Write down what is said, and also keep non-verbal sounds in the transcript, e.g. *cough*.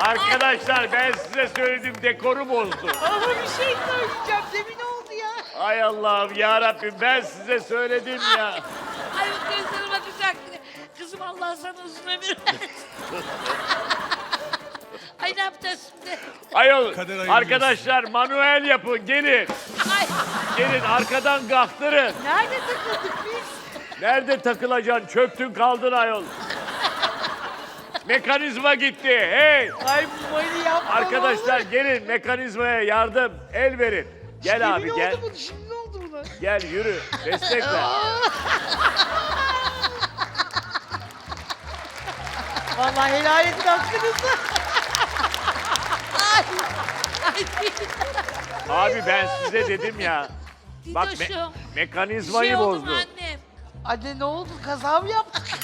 Arkadaşlar ben size söyledim dekoru bozdu. Ama bir şey söyleyeceğim. Demin oldu ya. Ay Allah'ım ya Rabbim ben size söyledim ya. Ay gözlerime bakacak. Kızım Allah sana uzun ömür versin. Ay ne yapacağız şimdi? Ayol Kader arkadaşlar manuel yapın gelin. Ay Gelin arkadan kalktırın. Nerede takıldık biz? Nerede takılacaksın? Çöktün kaldın ayol. Mekanizma gitti. Hey! Ay yapma. Arkadaşlar gelin mekanizmaya yardım. El verin. Gel abi gel. oldu bu. Şimdi oldu buna. Gel yürü. Destek ver. *laughs* Vallahi helal edin hakkınızı. Abi ben size dedim ya. Bak me- Didoş'um. Bir mekanizmayı şey bozdu. annem? Anne ne oldu? Kaza mı yaptık? *laughs*